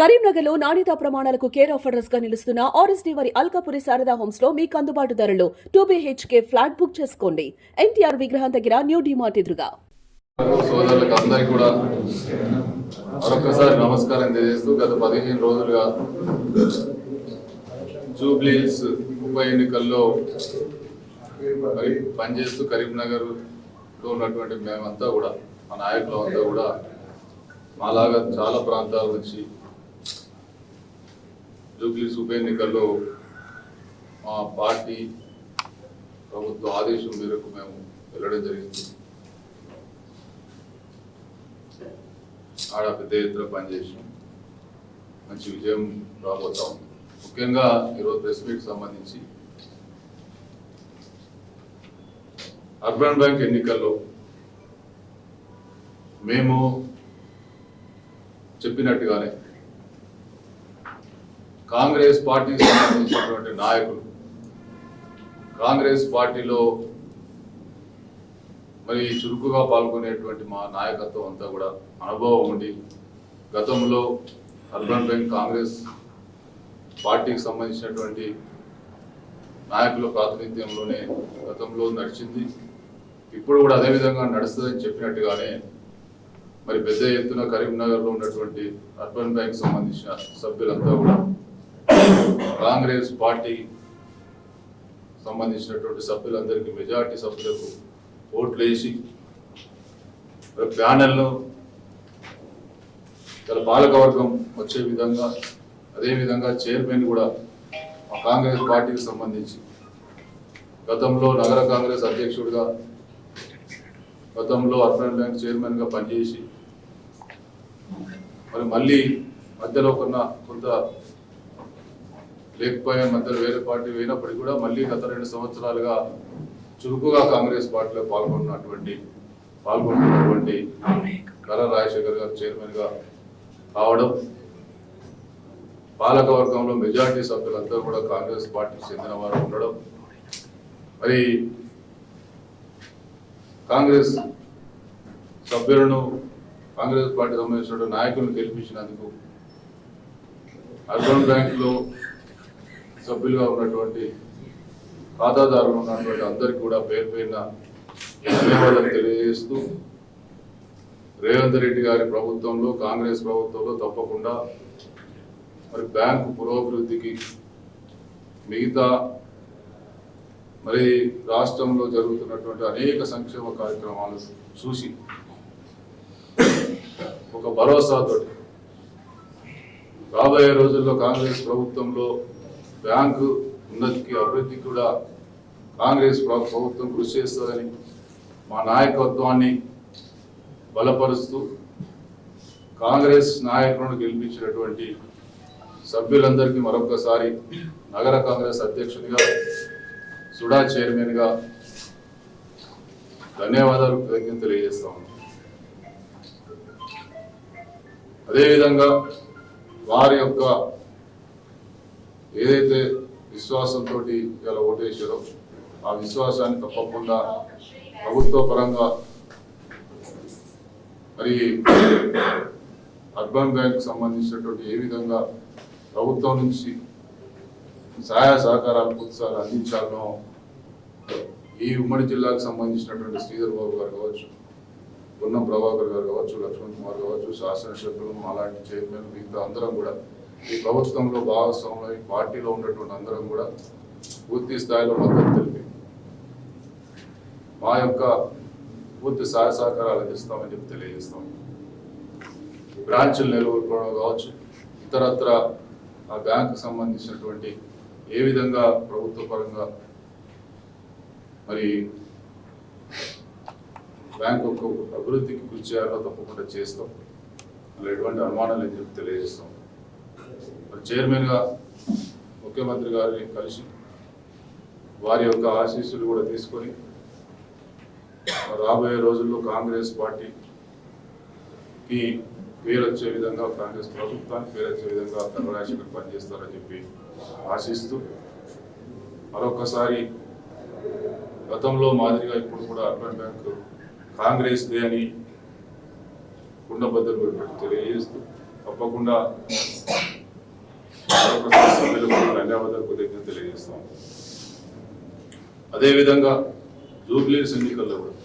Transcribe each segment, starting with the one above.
కరీంనగర్లో నాణ్యతా ప్రమాణాలకు కేర్ ఆఫ్గా నిలుస్తున్న ఆర్ఎస్డీ వారి అల్కాపురి శారదా హోమ్స్లో మీకు అందుబాటు ధరలో టూ బీహెచ్కే ఫ్లాట్ బుక్ చేసుకోండి. ఎన్టీఆర్ విగ్రహం దగ్గర న్యూ డిమార్ట్ ఎదురుగా. సోదరులకు అందరికీ కూడా మరొకసారి నమస్కారం తెలియజేస్తూ గత పదిహేను రోజులుగా జూబ్లీస్ ఉప ఎన్నికల్లో మరి పనిచేస్తూ కరీంనగర్లో ఉన్నటువంటి మేమంతా కూడా మా నాయకులు అంతా కూడా మాలాగా చాలా ప్రాంతాల నుంచి జూబ్లీస్ ఉప ఎన్నికల్లో మా పార్టీ ప్రభుత్వ ఆదేశం మేరకు మేము వెళ్ళడం జరిగింది. ఆడ పెద్ద ఎత్తున పనిచేసాం. మంచి విజయం రాబోతాం ముఖ్యంగా ఈరోజు ప్రెస్ మీట్ సంబంధించి అర్బన్ బ్యాంక్ ఎన్నికల్లో మేము చెప్పినట్టుగానే కాంగ్రెస్ పార్టీకి సంబంధించినటువంటి నాయకులు. కాంగ్రెస్ పార్టీలో మరి చురుకుగా పాల్గొనేటువంటి మా నాయకత్వం అంతా కూడా అనుభవం ఉండి గతంలో అర్బన్ బ్యాంక్ కాంగ్రెస్ పార్టీకి సంబంధించినటువంటి నాయకుల ప్రాతినిధ్యంలోనే గతంలో నడిచింది. ఇప్పుడు కూడా అదేవిధంగా నడుస్తుందని చెప్పినట్టుగానే మరి పెద్ద ఎత్తున కరీంనగర్లో ఉన్నటువంటి అర్బన్ బ్యాంక్ సంబంధించిన సభ్యులంతా కూడా కాంగ్రెస్ పార్టీ సంబంధించినటువంటి సభ్యులందరికీ మెజార్టీ సభ్యులకు ఓట్లు వేసి మరి ప్యానెల్ను గల పాలకవర్గం వచ్చే విధంగా అదేవిధంగా చైర్మన్ కూడా మా కాంగ్రెస్ పార్టీకి సంబంధించి గతంలో నగర కాంగ్రెస్ అధ్యక్షుడిగా గతంలో అర్బన్ బ్యాంక్ చైర్మన్గా పనిచేసి మరి మళ్ళీ మధ్యలో కొన్న కొంత లేకపోయే మధ్యలో వేరే పార్టీ పోయినప్పటికీ కూడా మళ్ళీ గత రెండు సంవత్సరాలుగా చురుకుగా కాంగ్రెస్ పార్టీలో పాల్గొన్నటువంటి పాల్గొంటున్నటువంటి కళ రాజశేఖర్ గారు చైర్మన్గా కావడం పాలకవర్గంలో మెజార్టీ సభ్యులంతా కూడా కాంగ్రెస్ పార్టీకి చెందిన వారు ఉండడం మరి కాంగ్రెస్ సభ్యులను కాంగ్రెస్ పార్టీ సంబంధించిన నాయకులను గెలిపించినందుకు అర్బన్ బ్యాంకులో సభ్యులుగా ఉన్నటువంటి ఖాతాదారులు ఉన్నటువంటి అందరికీ కూడా పేరు పైన ధన్యవాదాలు తెలియజేస్తూ రేవంత్ రెడ్డి గారి ప్రభుత్వంలో కాంగ్రెస్ ప్రభుత్వంలో తప్పకుండా మరి బ్యాంకు పురోభివృద్ధికి మిగతా మరి రాష్ట్రంలో జరుగుతున్నటువంటి అనేక సంక్షేమ కార్యక్రమాలు చూసి ఒక భరోసాతోటి రాబోయే రోజుల్లో కాంగ్రెస్ ప్రభుత్వంలో బ్యాంకు ఉన్నతికి అభివృద్ధి కూడా కాంగ్రెస్ ప్రభుత్వం కృషి చేస్తుందని మా నాయకత్వాన్ని బలపరుస్తూ కాంగ్రెస్ నాయకులను గెలిపించినటువంటి సభ్యులందరికీ మరొకసారి నగర కాంగ్రెస్ అధ్యక్షునిగా సుడా చైర్మన్గా ధన్యవాదాలు కృతజ్ఞతలు తెలియజేస్తా ఉన్నాను అదేవిధంగా వారి యొక్క ఏదైతే విశ్వాసంతో ఇలా ఓటేశారో ఆ విశ్వాసాన్ని తప్పకుండా ప్రభుత్వ పరంగా మరి అర్బన్ బ్యాంక్ సంబంధించినటువంటి ఏ విధంగా ప్రభుత్వం నుంచి సహాయ సహకారాలు పుస్తకాలు అందించాలనో ఈ ఉమ్మడి జిల్లాకు సంబంధించినటువంటి శ్రీధర్ బాబు గారు కావచ్చు పొన్నం ప్రభాకర్ గారు కావచ్చు లక్ష్మణ్ కుమార్ కావచ్చు శాసనసభ్యులు అలాంటి చైర్మన్ మిగతా అందరం కూడా ఈ ప్రభుత్వంలో భాగస్వాములు ఈ పార్టీలో ఉన్నటువంటి అందరం కూడా పూర్తి స్థాయిలో మద్దతు తెలిపి మా యొక్క పూర్తి సహాయ సహకారాలు అందిస్తామని చెప్పి తెలియజేస్తాం. బ్రాంచులు నెలకొల్పడం కావచ్చు ఇతరత్ర ఆ బ్యాంకు సంబంధించినటువంటి ఏ విధంగా ప్రభుత్వ పరంగా మరి బ్యాంకు యొక్క అభివృద్ధికి కృషి చేయాలో తప్పకుండా చేస్తాం. అందులో ఎటువంటి అనుమానాలు అని చెప్పి తెలియజేస్తాం. మరి చైర్మన్గా ముఖ్యమంత్రి గారిని కలిసి వారి యొక్క ఆశీస్సులు కూడా తీసుకొని రాబోయే రోజుల్లో కాంగ్రెస్ పార్టీకి పేరు వచ్చే విధంగా కాంగ్రెస్ ప్రభుత్వానికి పేరు వచ్చే విధంగా కరుణాశేఖర్ పనిచేస్తారని చెప్పి ఆశిస్తూ మరొకసారి గతంలో మాదిరిగా ఇప్పుడు కూడా అర్బన్ బ్యాంక్ కాంగ్రెస్ దే అని కుండబద్దలు పెట్టి తెలియజేస్తూ తప్పకుండా మరొకసారి ధన్యవాదాలు కృతజ్ఞత తెలియజేస్తాం. అదేవిధంగా జూబ్లీస్ ఎన్నికల్లో కూడా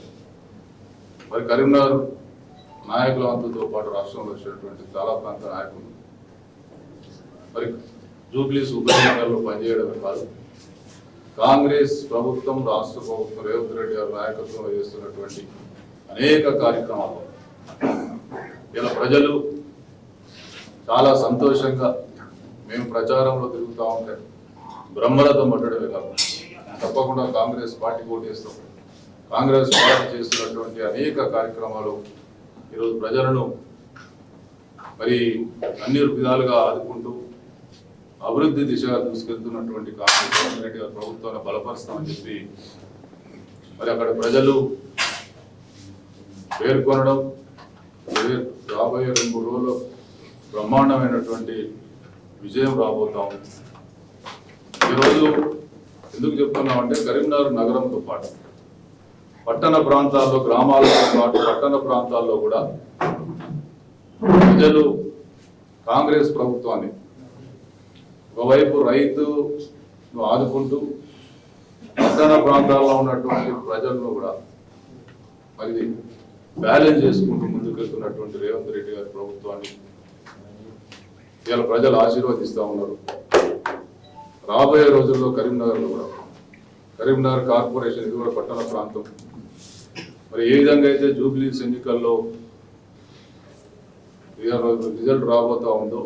మరి కరీంనగర్ నాయకుల అంతతో పాటు రాష్ట్రంలో వచ్చినటువంటి చాలా ప్రాంత నాయకులు. మరి జూబ్లీస్ ఉప ఎన్నికల్లో పనిచేయడమే కాదు కాంగ్రెస్ ప్రభుత్వం రాష్ట్ర ప్రభుత్వం రేవంత్ రెడ్డి గారి నాయకత్వంలో చేస్తున్నటువంటి అనేక కార్యక్రమాలు. ఇలా ప్రజలు చాలా సంతోషంగా మేము ప్రచారంలో తిరుగుతూ ఉంటే. బ్రహ్మరథం పట్టడమే కాదు. తప్పకుండా కాంగ్రెస్ పార్టీ ఓటేస్తాం కాంగ్రెస్ పార్టీ చేస్తున్నటువంటి అనేక కార్యక్రమాలు ఈరోజు ప్రజలను మరి అన్ని విధాలుగా ఆదుకుంటూ అభివృద్ధి దిశగా తీసుకెళ్తున్నటువంటి కాంగ్రెస్ రెడ్డి గారి ప్రభుత్వాన్ని బలపరుస్తామని చెప్పి మరి అక్కడ ప్రజలు పేర్కొనడం రాబోయే రెండు మూడు బ్రహ్మాండమైనటువంటి విజయం రాబోతాం. ఈరోజు ఎందుకు చెప్తున్నామంటే కరీంనగర్ నగరంతో పాటు పట్టణ ప్రాంతాల్లో గ్రామాలతో పాటు పట్టణ ప్రాంతాల్లో కూడా ప్రజలు కాంగ్రెస్ ప్రభుత్వాన్ని ఒకవైపు రైతు ఆదుకుంటూ పట్టణ ప్రాంతాల్లో ఉన్నటువంటి ప్రజలను కూడా మరి బ్యాలెన్స్ చేసుకుంటూ ముందుకెళ్తున్నటువంటి రేవంత్ రెడ్డి గారి ప్రభుత్వాన్ని ఇవాళ ప్రజలు ఆశీర్వదిస్తూ ఉన్నారు. రాబోయే రోజుల్లో కరీంనగర్లో కూడా. కరీంనగర్ కార్పొరేషన్ ఇది కూడా పట్టణ ప్రాంతం. మరి ఏ విధంగా అయితే జూబ్లీస్ ఎన్నికల్లో రిజల్ట్ రాబోతూ ఉందో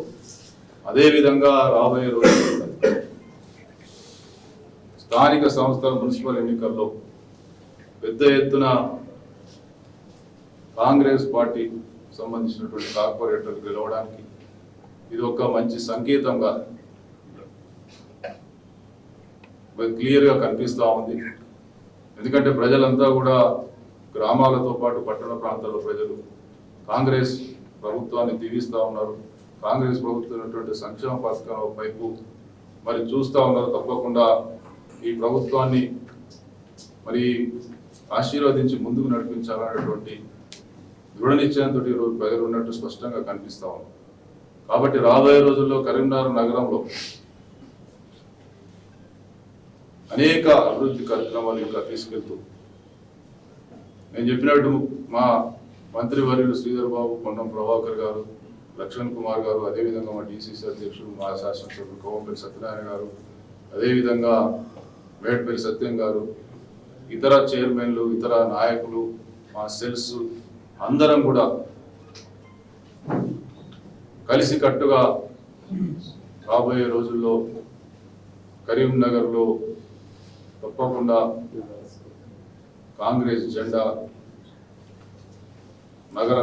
అదేవిధంగా రాబోయే రోజుల్లో స్థానిక సంస్థల మున్సిపల్ ఎన్నికల్లో పెద్ద ఎత్తున కాంగ్రెస్ పార్టీ సంబంధించినటువంటి కార్పొరేటర్లు గెలవడానికి ఇది ఒక మంచి సంకేతంగా క్లియర్ క్లియర్గా కనిపిస్తూ ఉంది. ఎందుకంటే ప్రజలంతా కూడా గ్రామాలతో పాటు పట్టణ ప్రాంతాల్లో ప్రజలు కాంగ్రెస్ ప్రభుత్వాన్ని దీవిస్తూ ఉన్నారు. కాంగ్రెస్ ప్రభుత్వం సంక్షేమ పథకం వైపు మరి చూస్తూ ఉన్నారు తప్పకుండా. ఈ ప్రభుత్వాన్ని మరి ఆశీర్వదించి ముందుకు నడిపించాలనేటువంటి దృఢ నిశ్చయంతో ఈరోజు ప్రజలు ఉన్నట్టు స్పష్టంగా కనిపిస్తూ ఉన్నారు కాబట్టి రాబోయే రోజుల్లో కరీంనగర్ నగరంలో అనేక అభివృద్ధి కార్యక్రమాలు ఇంకా తీసుకెళ్తూ నేను చెప్పినట్టు మా మంత్రి వర్యులు శ్రీధర్ బాబు కొండం ప్రభాకర్ గారు లక్ష్మణ్ కుమార్ గారు అదేవిధంగా మా డిసిసి అధ్యక్షుడు మా శాసనసభ్యులు కోవంపల్లి సత్యనారాయణ గారు అదేవిధంగా మేడపల్లి సత్యం గారు ఇతర చైర్మన్లు ఇతర నాయకులు మా సెల్స్ అందరం కూడా కలిసి కట్టుగా రాబోయే రోజుల్లో కరీంనగర్లో తప్పకుండా కాంగ్రెస్ జెండా నగర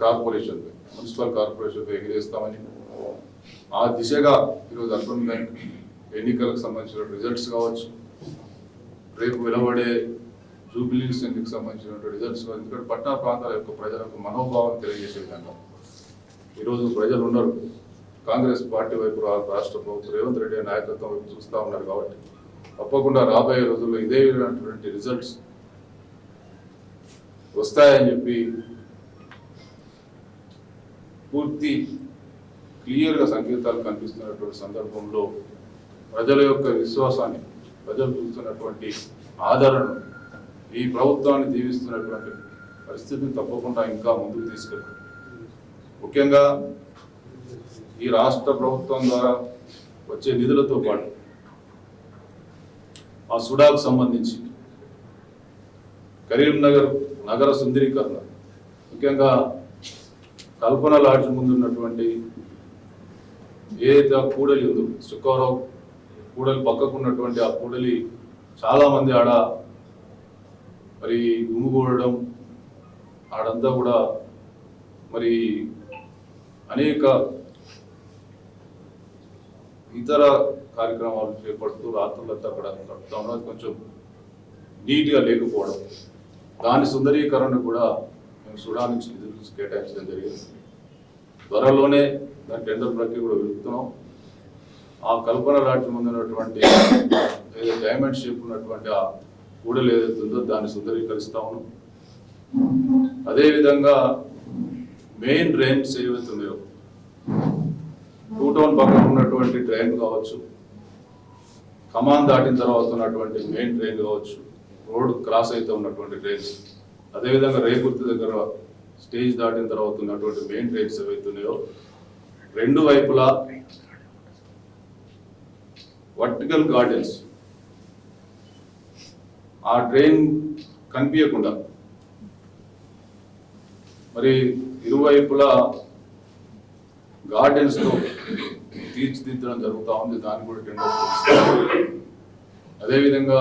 కార్పొరేషన్ మున్సిపల్ కార్పొరేషన్ ఎగిరేస్తామని ఆ దిశగా ఈరోజు అర్బన్ బ్యాంక్ ఎన్నికలకు సంబంధించిన రిజల్ట్స్ కావచ్చు. రేపు వెలువడే జూబిలీస్ ఎన్నికకు సంబంధించిన రిజల్ట్స్ ఎందుకంటే పట్టణ ప్రాంతాల యొక్క ప్రజలకు మనోభావం తెలియజేసే విధంగా ఈరోజు ప్రజలు ఉన్నారు. కాంగ్రెస్ పార్టీ వైపు రాష్ట్ర ప్రభుత్వం రేవంత్ రెడ్డి నాయకత్వం వైపు చూస్తూ ఉన్నారు కాబట్టి తప్పకుండా రాబోయే రోజుల్లో ఇదే విధమైనటువంటి రిజల్ట్స్ వస్తాయని చెప్పి పూర్తి క్లియర్గా సంకేతాలు కనిపిస్తున్నటువంటి సందర్భంలో ప్రజల యొక్క విశ్వాసాన్ని ప్రజలు చూస్తున్నటువంటి ఆదరణను ఈ ప్రభుత్వాన్ని దీవిస్తున్నటువంటి పరిస్థితిని తప్పకుండా ఇంకా ముందుకు తీసుకెళ్తారు ముఖ్యంగా ఈ రాష్ట్ర ప్రభుత్వం ద్వారా వచ్చే నిధులతో పాటు ఆ సుడాకు సంబంధించి కరీంనగర్ నగర సుందరీకరణ ముఖ్యంగా కల్పన లాడ్జ్ ముందు ఉన్నటువంటి ఏదైతే ఆ కూడలి ఉందో శుక్రవారం కూడలి పక్కకున్నటువంటి ఆ కూడలి చాలామంది ఆడ మరి గుమిగూడడం ఆడంతా కూడా మరి అనేక ఇతర కార్యక్రమాలు చేపడుతూ రాత్రులంతా అక్కడ గడుపుతా ఉన్నది కొంచెం నీట్గా లేకపోవడం దాని సుందరీకరణ కూడా మేము సుడా నుంచి నిధులు కేటాయించడం జరిగింది. త్వరలోనే దాని టెండర్ ప్రక్రియ కూడా వెళుతున్నాం ఆ కల్పన రాజ్యం ఉన్నటువంటి ఏదో డైమండ్ షేప్ ఉన్నటువంటి ఆ కూడలు ఏదైతే ఉందో దాన్ని సుందరీకరిస్తా ఉన్నాం. అదేవిధంగా మెయిన్ డ్రైన్స్ ఏవైతే ఉన్నాయో టూ టౌన్ పక్కన ఉన్నటువంటి డ్రైన్ కావచ్చు కమాన్ దాటిన తర్వాత ఉన్నటువంటి మెయిన్ డ్రైన్ కావచ్చు రోడ్ క్రాస్ అయితే ఉన్నటువంటి డ్రైన్స్ అదేవిధంగా రేగుర్తి దగ్గర స్టేజ్ దాటిన తర్వాత ఉన్నటువంటి మెయిన్ డ్రైన్స్ ఏవైతున్నాయో రెండు వైపులా వర్టికల్ గార్డెన్స్. ఆ డ్రైన్ కనిపించకుండా మరి ఇరువైపులా గార్డెన్స్తో తీర్చిదిద్దడం జరుగుతూ ఉంది. దాన్ని కూడా టెండర్ అదేవిధంగా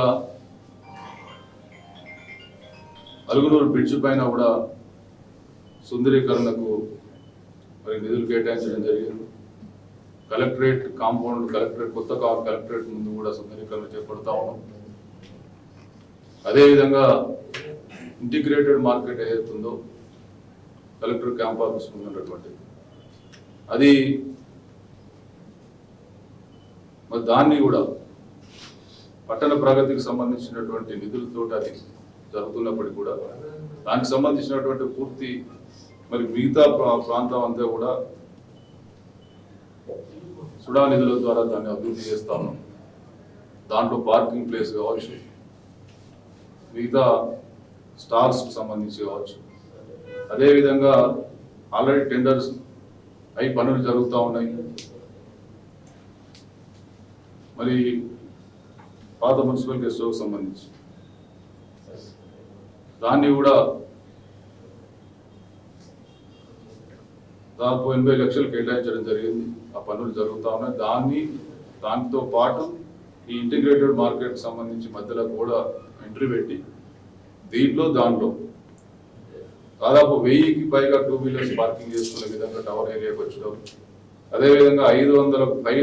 అలుగునూరు బ్రిడ్జ్ పైన కూడా సుందరీకరణకు మరి నిధులు కేటాయించడం జరిగింది. కలెక్టరేట్ కాంపౌండ్ కలెక్టరేట్ కొత్త కలెక్టరేట్ ముందు కూడా సుందరీకరణ చేపడతా ఉన్నాం. అదేవిధంగా ఇంటిగ్రేటెడ్ మార్కెట్ ఏదైతుందో కలెక్టర్ క్యాంప్ ఆఫీస్ ముందు ఉన్నటువంటి అది మరి దాన్ని కూడా పట్టణ ప్రగతికి సంబంధించినటువంటి నిధులతో అది జరుగుతున్నప్పటికీ కూడా దానికి సంబంధించినటువంటి పూర్తి మరి మిగతా ప్రా- ప్రాంతం అంతా కూడా సుడా నిధుల ద్వారా దాన్ని అభివృద్ధి చేస్తాము దాంట్లో పార్కింగ్ ప్లేస్ కావచ్చు మిగతా స్టాల్స్కి సంబంధించి కావచ్చు. అదేవిధంగా ఆల్రెడీ టెండర్స్ అయి పనులు జరుగుతూ ఉన్నాయి. మరి పాత మున్సిపల్ కేసులకు సంబంధించి. దాన్ని కూడా దాదాపు ఎనభై లక్షలు కేటాయించడం జరిగింది. ఆ పనులు జరుగుతూ ఉన్నాయి. దాన్ని దానితో పాటు ఈ ఇంటిగ్రేటెడ్ మార్కెట్ సంబంధించి మధ్యలో కూడా ఎంట్రీ పెట్టి దీంట్లో దాంట్లో దాదాపు వెయ్యికి పైగా టూ వీలర్స్ పార్కింగ్ చేసుకునే విధంగా టవర్ ఏరియాకి వచ్చడం అదేవిధంగా ఐదు వందల పై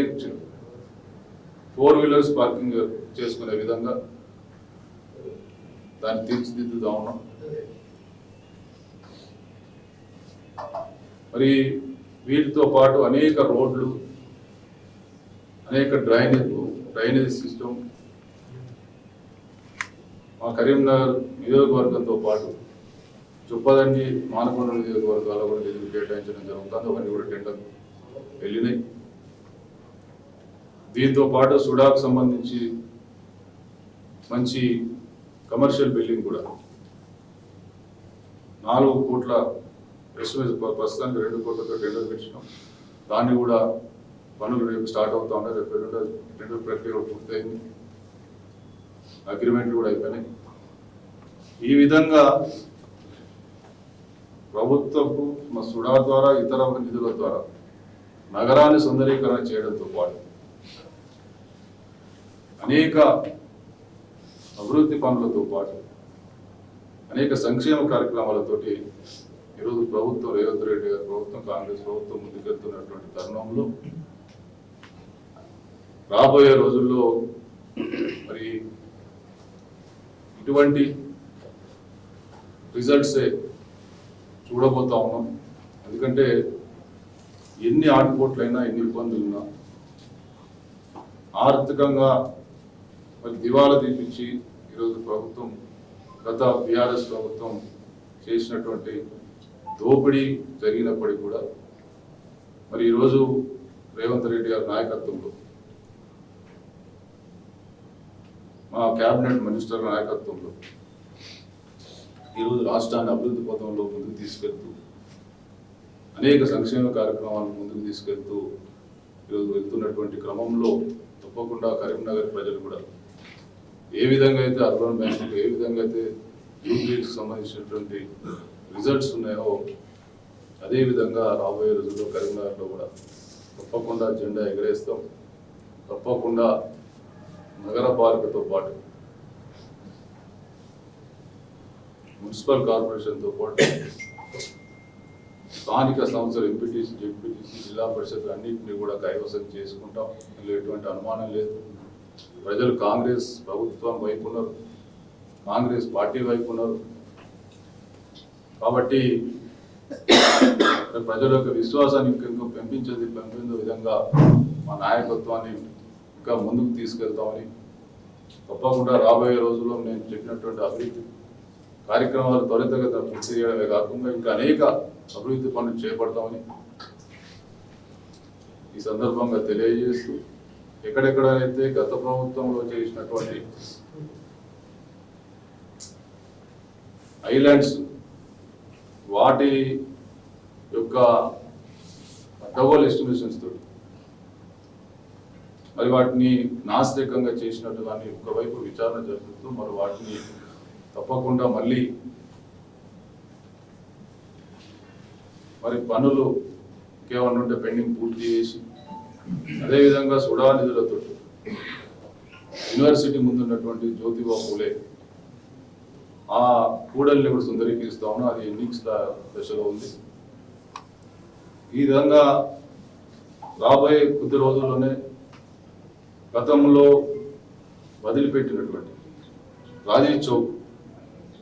ఫోర్ వీలర్స్ పార్కింగ్ చేసుకునే విధంగా దాన్ని తీర్చిదిద్దుతా ఉన్నాం మరి వీటితో పాటు అనేక రోడ్లు అనేక డ్రైనేజ్ డ్రైనేజ్ సిస్టమ్ మా కరీంనగర్ నియోజకవర్గంతో పాటు చుప్పదండి మానకొండ నియోజకవర్గాల్లో కూడా నిధులు కేటాయించడం జరుగుతుంది. అవన్నీ కూడా టెండర్ వెళ్ళినాయి. దీంతో పాటు సుడాకు సంబంధించి మంచి కమర్షియల్ బిల్డింగ్ కూడా. నాలుగు కోట్ల ఎస్ఎంఎస్ ప్రస్తుతానికి రెండు కోట్లతో టెండర్ పెట్టినాం. దాన్ని కూడా పనులు రేపు స్టార్ట్ అవుతా ఉన్నాయి. రేపు రెండు టెండర్ ప్రక్రియ పూర్తయింది. అగ్రిమెంట్లు కూడా అయిపోయినాయి. ఈ విధంగా ప్రభుత్వపు మా సుడా ద్వారా ఇతర నిధుల ద్వారా నగరాన్ని సుందరీకరణ చేయడంతో పాటు అనేక అభివృద్ధి పనులతో పాటు అనేక సంక్షేమ కార్యక్రమాలతోటి ఈరోజు ప్రభుత్వం రేవంత్ రెడ్డి గారు ప్రభుత్వం కాంగ్రెస్ ప్రభుత్వం ముందుకెళ్తున్నటువంటి తరుణంలో రాబోయే రోజుల్లో మరి ఇటువంటి రిజల్ట్సే చూడబోతా ఉన్నాం ఎందుకంటే ఎన్ని ఆటుపోట్లైనా ఎన్ని ఇబ్బందులున్నా ఆర్థికంగా మరి దివాలా తీపించి ఈరోజు ప్రభుత్వం గత బీఆర్ఎస్ ప్రభుత్వం చేసినటువంటి దోపిడీ జరిగినప్పటికీ కూడా మరి ఈరోజు రేవంత్ రెడ్డి గారి నాయకత్వంలో మా కేబినెట్ మినిస్టర్ నాయకత్వంలో ఈరోజు రాష్ట్రాన్ని అభివృద్ధి పథంలో ముందుకు తీసుకెళ్తూ అనేక సంక్షేమ కార్యక్రమాలను ముందుకు తీసుకెళ్తూ ఈరోజు వెళ్తున్నటువంటి క్రమంలో తప్పకుండా కరీంనగర్ ప్రజలు కూడా ఏ విధంగా అయితే అర్బన్ బ్యాంక్ ఏ విధంగా అయితే యూపీకి సంబంధించినటువంటి రిజల్ట్స్ ఉన్నాయో అదేవిధంగా రాబోయే రోజుల్లో కరీంనగర్లో కూడా తప్పకుండా జెండా ఎగరేస్తాం. తప్పకుండా నగరపాలికతో పాటు మున్సిపల్ కార్పొరేషన్తో పాటు స్థానిక సంస్థలు ఎంపీటీసీ జెడ్పీటీసీ జిల్లా పరిషత్ అన్నింటినీ కూడా కైవసం చేసుకుంటాం. ఇందులో ఎటువంటి అనుమానం లేదు. ప్రజలు కాంగ్రెస్ ప్రభుత్వం వైపు ఉన్నారు. కాంగ్రెస్ పార్టీ వైపు ఉన్నారు. కాబట్టి ప్రజల యొక్క విశ్వాసాన్ని ఇంకా పెంపించేది పెంపొందే విధంగా మా నాయకత్వాన్ని ఇంకా ముందుకు తీసుకెళ్తామని తప్పకుండా రాబోయే రోజుల్లో నేను చెప్పినటువంటి అభివృద్ధి కార్యక్రమాలు త్వరితగత పూర్తి చేయడమే కాకుండా ఇంకా అనేక అభివృద్ధి పనులు చేపడతామని ఈ సందర్భంగా తెలియజేస్తూ ఎక్కడెక్కడైతే గత ప్రభుత్వంలో చేసినటువంటి ఐలాండ్స్ వాటి యొక్క డబుల్ ఎస్టిమేషన్స్ తోటి మరి వాటిని నాస్తికంగా చేసినట్టు దాన్ని ఒకవైపు విచారణ జరుగుతూ మరి వాటిని తప్పకుండా మళ్ళీ మరి పనులు ఇంకేమన్నా ఉంటే పెండింగ్ పూర్తి చేసి అదేవిధంగా సుడా నిధులతో యూనివర్సిటీ ముందున్నటువంటి జ్యోతిబా పూలే ఆ కూడల్ని కూడా సుందరీకరిస్తా ఉన్నాం అది ఎన్నిక్స్ దశలో ఉంది. ఈ విధంగా రాబోయే కొద్ది రోజుల్లోనే గతంలో వదిలిపెట్టినటువంటి రాజీవ్ చౌక్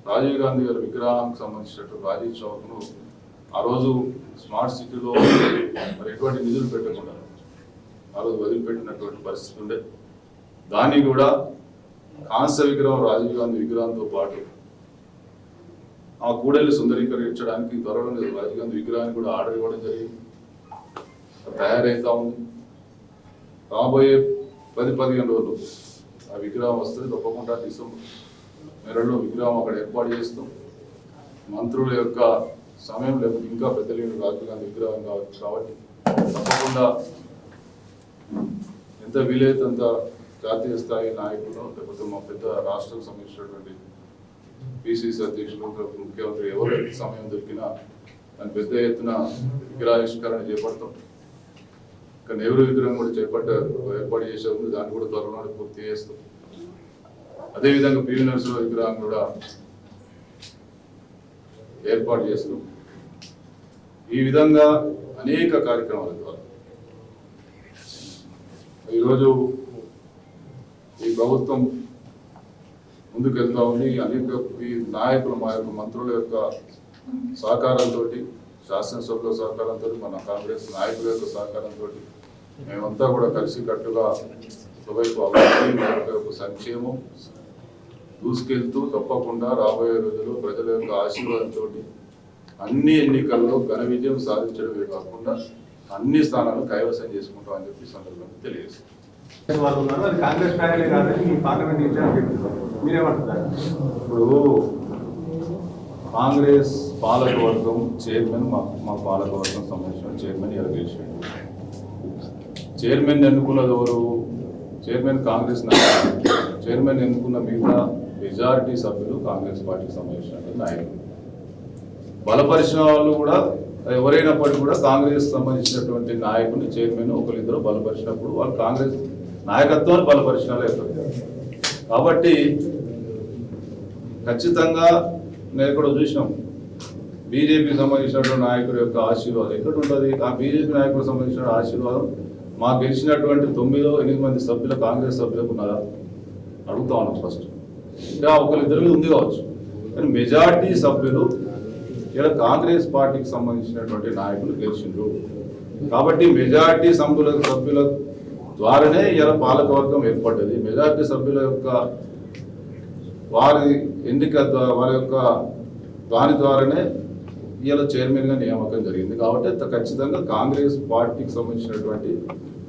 రాజీవ్ గాంధీ గారి విగ్రహానికి సంబంధించినట్టు రాజీవ్ చౌక్ను ఆ రోజు స్మార్ట్ సిటీలో మరి ఎటువంటి నిధులు పెట్టకుండా ఆ రోజు వదిలిపెట్టినటువంటి పరిస్థితి ఉండే. దాన్ని కూడా కాంస్య విగ్రహం రాజీవ్ గాంధీ విగ్రహంతో పాటు ఆ కూడలి సుందరీకరించడానికి త్వరలో రాజీవ్ గాంధీ విగ్రహాన్ని కూడా ఆర్డర్ ఇవ్వడం జరిగింది. తయారైతా ఉంది రాబోయే పది పదిహేను రోజులు ఆ విగ్రహం వస్తుంది తప్పకుండా డిసెంబర్ నెలలో విగ్రహం అక్కడ ఏర్పాటు చేస్తాం మంత్రుల యొక్క సమయం లేకపోతే ఇంకా పెద్దలేని రాజీవ్ గాంధీ విగ్రహం కావచ్చు కాబట్టి తప్పకుండా ఎంత వీలైతే అంత జాతీయ స్థాయి నాయకులు లేకపోతే మా పెద్ద రాష్ట్రం సంబంధించినటువంటి పిసిసి అధ్యక్షులు ముఖ్యమంత్రి ఎవరైతే సమయం దొరికినా దాని పెద్ద ఎత్తున విగ్రహావిష్కరణ చేపడతాం. ఇంకా నెహ్రూ విగ్రహం కూడా చేపట్ట ఏర్పాటు చేసే ఉంది దాన్ని కూడా త్వరలో పూర్తి చేస్తాం. అదేవిధంగా పివి నరసింహ విగ్రహం కూడా ఏర్పాటు చేస్తాం ఈ విధంగా అనేక కార్యక్రమాల ద్వారా ఈరోజు ఈ ప్రభుత్వం ముందుకెళ్తా ఉంది. అనేక ఈ నాయకులు మా యొక్క మంత్రుల యొక్క సహకారంతో శాసనసభలో సహకారంతో మన కాంగ్రెస్ నాయకుల యొక్క సహకారంతో మేమంతా కూడా కలిసి కట్టుగా ఒకవైపు అభివృద్ధి మరొకవైపు సంక్షేమం దూసుకెళ్తూ తప్పకుండా రాబోయే రోజుల్లో ప్రజల యొక్క ఆశీర్వాదంతో అన్ని ఎన్నికల్లో ఘన విజయం సాధించడమే కాకుండా అన్ని స్థానాలు కైవసం చేసుకుంటాం అని చెప్పి సందర్భంగా తెలియజేస్తాం కాంగ్రెస్ ఫ్యామిలీ కాదని ఈ పార్లమెంట్ ఇన్ఛార్జ్ చెప్తున్నారు మీరేమంటున్నారు? ఇప్పుడు కాంగ్రెస్ పాలకవర్గం చైర్మన్ మా మా పాలకవర్గం సంబంధించిన చైర్మన్ గెలిచాడు చైర్మన్ ఎన్నుకున్నది ఎవరు? చైర్మన్ కాంగ్రెస్ నాయకులు చైర్మన్ ఎన్నుకున్న మిగతా మెజారిటీ సభ్యులు కాంగ్రెస్ పార్టీకి సంబంధించినటువంటి నాయకులు. బలపరిచిన వాళ్ళు కూడా ఎవరైనప్పటికీ కూడా కాంగ్రెస్ సంబంధించినటువంటి నాయకుని చైర్మన్ ఒకరిద్దరు బలపరిచినప్పుడు వాళ్ళు కాంగ్రెస్ నాయకత్వాన్ని బలపరిచిన వాళ్ళు కాబట్టి ఖచ్చితంగా నేను కూడా చూసినాం. బీజేపీకి సంబంధించినటువంటి నాయకుడి యొక్క ఆశీర్వాదం ఎక్కడ ఉంటుంది? ఆ బీజేపీ నాయకుడికి సంబంధించిన ఆశీర్వాదం మాకు గెలిచినటువంటి తొమ్మిదో ఎనిమిది మంది సభ్యులు కాంగ్రెస్ సభ్యులకు ఉన్నారా? అడుగుతా ఉన్నాం ఫస్ట్. ఇంకా ఒకరిద్దరి ఉంది కావచ్చు. కానీ మెజార్టీ సభ్యులు ఇలా కాంగ్రెస్ పార్టీకి సంబంధించినటువంటి నాయకులు గెలిచిండ్రు. కాబట్టి మెజార్టీ సభ్యుల సభ్యుల ద్వారానే ఇలా పాలకవర్గం ఏర్పడ్డది. మెజార్టీ సభ్యుల యొక్క వారి ఎన్నిక వారి యొక్క దాని ద్వారానే ఇలా చైర్మన్గా నియామకం జరిగింది. కాబట్టి ఖచ్చితంగా కాంగ్రెస్ పార్టీకి సంబంధించినటువంటి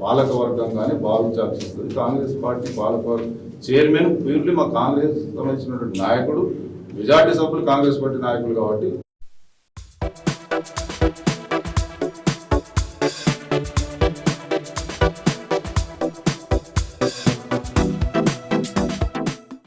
పాలకవర్గం కానీ భావించాల్సి వస్తుంది. కాంగ్రెస్ పార్టీ పాలకవర్గం చైర్మన్ ప్యూర్లీ మా కాంగ్రెస్ సంబంధించినటువంటి నాయకుడు మెజార్టీ సభ్యులు కాంగ్రెస్ పార్టీ నాయకులు కాబట్టి